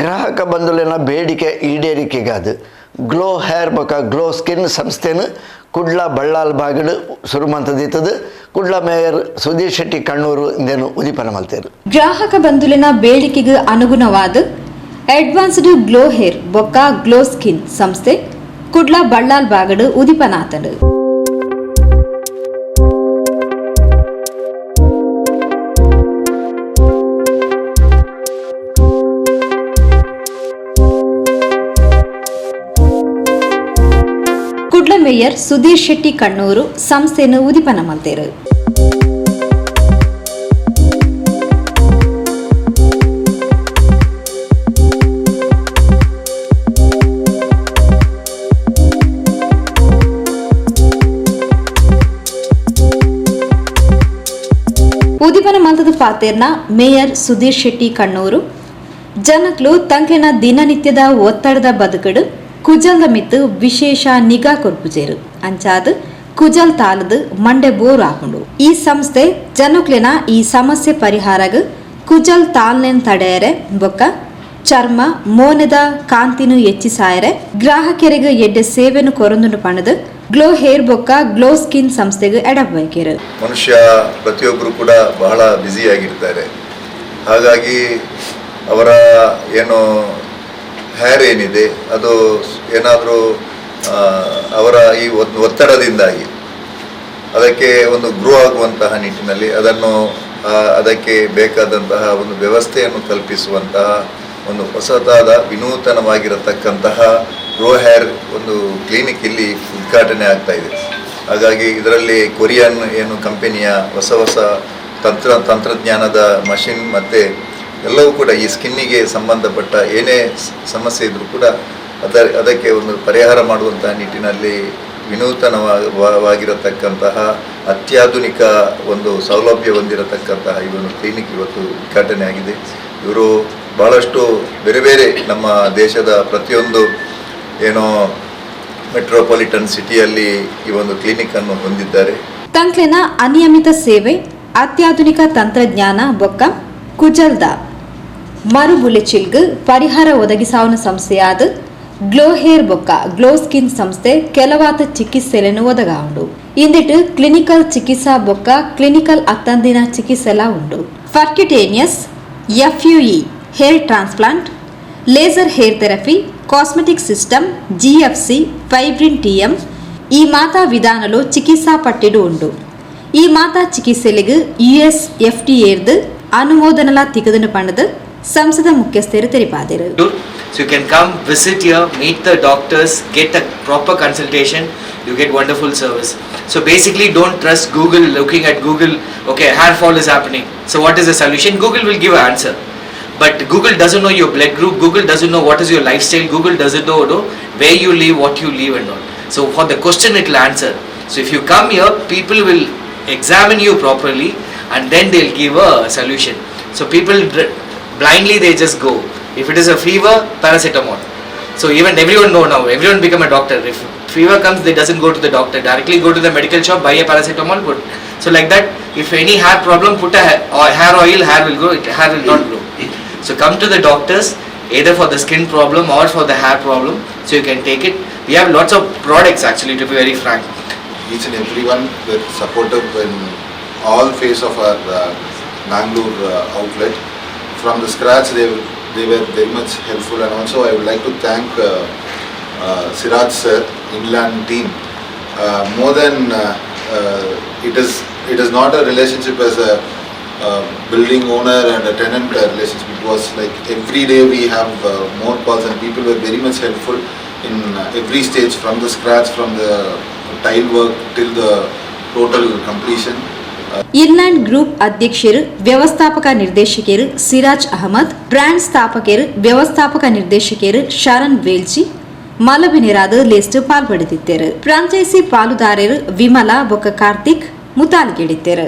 ಗ್ರಾಹಕ ಬಂಧುಲಿನ ಬೇಡಿಕೆ ಈಡೇರಿಕೆಗಾದ ಗ್ಲೋ ಹೇರ್ ಬೊಕ, ಗ್ಲೋ ಸ್ಕಿನ್ ಸಂಸ್ಥೆನ ಕುಡ್ಲ ಬಳ್ಳಾಲ್ ಬಾಗಿಡು ಸುರುಮಂತದಿತ್ತದು ಕುಡ್ಲ ಮೇಯರ್ ಸುಧೀರ್ ಶೆಟ್ಟಿ ಕಣ್ಣೂರು ಇಂದೇನು ಉದಿಪನ ಮಲ್ತೇರು. ಗ್ರಾಹಕ ಬಂಧುಲಿನ ಬೇಡಿಕೆಗೆ ಅನುಗುಣವಾದ ಅಡ್ವಾನ್ಸ್ಡ್ ಗ್ಲೋ ಹೇರ್ ಬೊಕ್ಕ ಗ್ಲೋ ಸ್ಕಿನ್ ಸಂಸ್ಥೆ ಕುಡ್ಲ ಬಳ್ಳಾಲ್ ಬಾಗಡು ಉದಿಪನಾತಡು ಮೇಯರ್ ಸುಧೀರ್ ಶೆಟ್ಟಿ ಕಣ್ಣೂರು, ಸಂಸ್ಥೆಯನ್ನು ಉದಿಪನ ಮಲ್ತೇರು ಉದಿಪನ ಮಂತದ ಪಾತೇರ್ನ ಮೇಯರ್ ಸುಧೀರ್ ಶೆಟ್ಟಿ ಕಣ್ಣೂರು. ಜನಕ್ಲು ತಂಕೆನ ದಿನನಿತ್ಯದ ಒತ್ತಡದ ಬದುಕಡು. ಕುಜಲ್ದ ಮಿತ್ತು ವಿಶೇಷ ನಿಗಾ ಕೊರ್ಪುಜೇರು ಅಂಚಾದ್ ಕುಜಲ್ ತಾಲದು ಮಂಡೆ ಬೋರ್ ಆಪುಂಡು ಈ ಸಂಸ್ಥೆ ಜನಕ್ಲಿನ ಈ ಸಮಸ್ಯೆ ಪರಿಹಾರಗ್ ಕುಜಲ್ ತಾಲ್ನೆನ್ ತಡೆಯರೆ ಬೊಕ್ಕ ಚರ್ಮ ಮೋನದ ಕಾಂತಿನು ಹೆಚ್ಚಿಸಾಯರೆ ಗ್ರಾಹಕರಿಗೆ ಎಡ್ಡೆ ಸೇವೆನು ಕೊರೊಂದುಂಡು ಪಣದು ಗ್ಲೋ ಹೇರ್ ಬೊಕ್ಕ ಗ್ಲೋ ಸ್ಕಿನ್ ಸಂಸ್ಥೆಗೆ ಎಡಬೇಕೆರು ಮನುಷ್ಯ ಪ್ರತಿಯೊಬ್ಬರು ಕೂಡ ಬಹಳ ಬ್ಯುಸಿಯಾಗಿರ್ತಾರೆ ಹಾಗಾಗಿ ಅವರ ಏನು ಹೇರ್ ಏನಿದೆ, ಅದು ಏನಾದರೂ ಅವರ ಈ ಒತ್ತಡದಿಂದಾಗಿ, ಅದಕ್ಕೆ ಒಂದು ಗ್ರೋ ಆಗುವಂತಹ ನಿಟ್ಟಿನಲ್ಲಿ ಅದನ್ನು ಅದಕ್ಕೆ ಬೇಕಾದಂತಹ ಒಂದು ವ್ಯವಸ್ಥೆಯನ್ನು ಕಲ್ಪಿಸುವಂತಹ ಒಂದು ಹೊಸದಾದ ವಿನೂತನವಾಗಿರತಕ್ಕಂತಹ ಗ್ರೋ ಹೇರ್ ಒಂದು ಕ್ಲಿನಿಕ್ ಇಲ್ಲಿ ಉದ್ಘಾಟನೆ ಆಗ್ತಾ ಇದೆ. ಹಾಗಾಗಿ ಇದರಲ್ಲಿ ಕೊರಿಯನ್ ಏನು ಕಂಪೆನಿಯ ಹೊಸ ಹೊಸ ತಂತ್ರ, ತಂತ್ರಜ್ಞಾನದ ಮಷಿನ್ ಮತ್ತು ಎಲ್ಲವೂ ಕೂಡ ಈ ಸ್ಕಿನ್ನಿಗೆ ಸಂಬಂಧಪಟ್ಟ ಏನೇ ಸಮಸ್ಯೆ ಇದ್ದರೂ ಕೂಡ ಅದ ಅದಕ್ಕೆ ಒಂದು ಪರಿಹಾರ ಮಾಡುವಂತಹ ನಿಟ್ಟಿನಲ್ಲಿ ವಿನೂತನವಾಗಿರತಕ್ಕಂತಹ ಅತ್ಯಾಧುನಿಕ ಒಂದು ಸೌಲಭ್ಯ ಹೊಂದಿರತಕ್ಕಂತಹ ಈ ಒಂದು ಕ್ಲಿನಿಕ್ ಇವತ್ತು ಉದ್ಘಾಟನೆ ಆಗಿದೆ. ಇವರು ಬಹಳಷ್ಟು ಬೇರೆ ಬೇರೆ ನಮ್ಮ ದೇಶದ ಪ್ರತಿಯೊಂದು ಏನೋ ಮೆಟ್ರೋಪಾಲಿಟನ್ ಸಿಟಿಯಲ್ಲಿ ಈ ಒಂದು ಕ್ಲಿನಿಕ್ ಅನ್ನು ಹೊಂದಿದ್ದಾರೆ. ತಂಕ್ಲಿನ ಅನಿಯಮಿತ ಸೇವೆ, ಅತ್ಯಾಧುನಿಕ ತಂತ್ರಜ್ಞಾನ ಬೊಕ್ಕ ಕುಜಲ್ದ ಮರುಬುಲೆಚಿಲ್ಗ್ ಪರಿಹಾರ ಒದಗಿಸಾವನ ಸಂಸ್ಥೆಯಾದ ಗ್ಲೋ ಹೇರ್ ಬೊಕ್ಕ, ಗ್ಲೋ ಸ್ಕಿನ್ ಸಂಸ್ಥೆ ಕೆಲವಾದ ಚಿಕಿತ್ಸೆಯನ್ನು ಒದಗಾಂಡು ಇಂದಿಟ್ಟು ಕ್ಲಿನಿಕಲ್ ಚಿಕಿತ್ಸಾ ಬೊಕ್ಕ ಕ್ಲಿನಿಕಲ್ ಅತ್ತಂದಿನ ಚಿಕಿತ್ಸೆಲ ಉಂಡು. Percutaneous E hair transplant laser hair therapy cosmetic system G F C fibrin T M ಈ ಮಾತಾ ವಿಧಾನಲು ಚಿಕಿತ್ಸಾ ಪಟ್ಟಿಡು ಉಂಡು. ಈ ಮಾತಾ ఉండు ಯು ಎಸ್ ಎಫ್ ಟಿ ಎರ್ದು ಅನುಮೋದನಲ ತಿಗದನು ಪಣದು ಸಂಸದ ಮುಖ್ಯಸ್ಥರು ತೆರಿಪಾದರು. So you can come, visit here, meet the doctors, get a proper consultation, you get wonderful service. So basically don't trust Google looking at Google, okay, hair fall is happening. So what is the solution? Google will give an answer. But Google doesn't know your blood group, Google doesn't know what is your lifestyle, Google doesn't know, know where you live, what you live and all. So for the question it will answer. So if you come here, people will examine you properly and then they'll give a solution. So people blindly they just go. If it is a fever, paracetamol. So even everyone know now, everyone become a doctor. If fever comes, they doesn't go to the doctor. Directly go to the medical shop, buy a paracetamol, put. So like that, if any hair problem, put a hair, oil, hair will grow, it, hair will not grow. So come to the doctors, either for the skin problem or for the hair problem, so you can take it. We have lots of products actually, to be very frank. each and everyone were supportive in all phase of our uh, Bangalore uh, outlet. From the scratch, they they were very much helpful, and also I would like to thank uh, uh, Siraj sir, Inland team. Uh, more than uh, uh, it is, it is not a relationship as a uh, building owner and a tenant relationship. It was like every day we have more calls, and people were very much helpful in every stage, from the scratch, from the tile work till the total completion. Ireland group ಅಧ್ಯಕ್ಷರು, ವ್ಯವಸ್ಥಾಪಕ ನಿರ್ದೇಶಕರು Siraj Ahmed, brand ಸ್ಥಾಪಕರು, ವ್ಯವಸ್ಥಾಪಕ ನಿರ್ದೇಶಕರು ಶರಣ್ ವೇಲ್ಜಿ, ಮಲಬಿನಿರಾದ list ಪಾಲ್ಪಡೆದಿದ್ದರು franchise ಪಾಲುದಾರರು ವಿಮಲಾ ಬೊಕ್ಕ ಕಾರ್ತಿಕ್, ಮುತಾಲ್ಗೆಡಿದ್ದರು.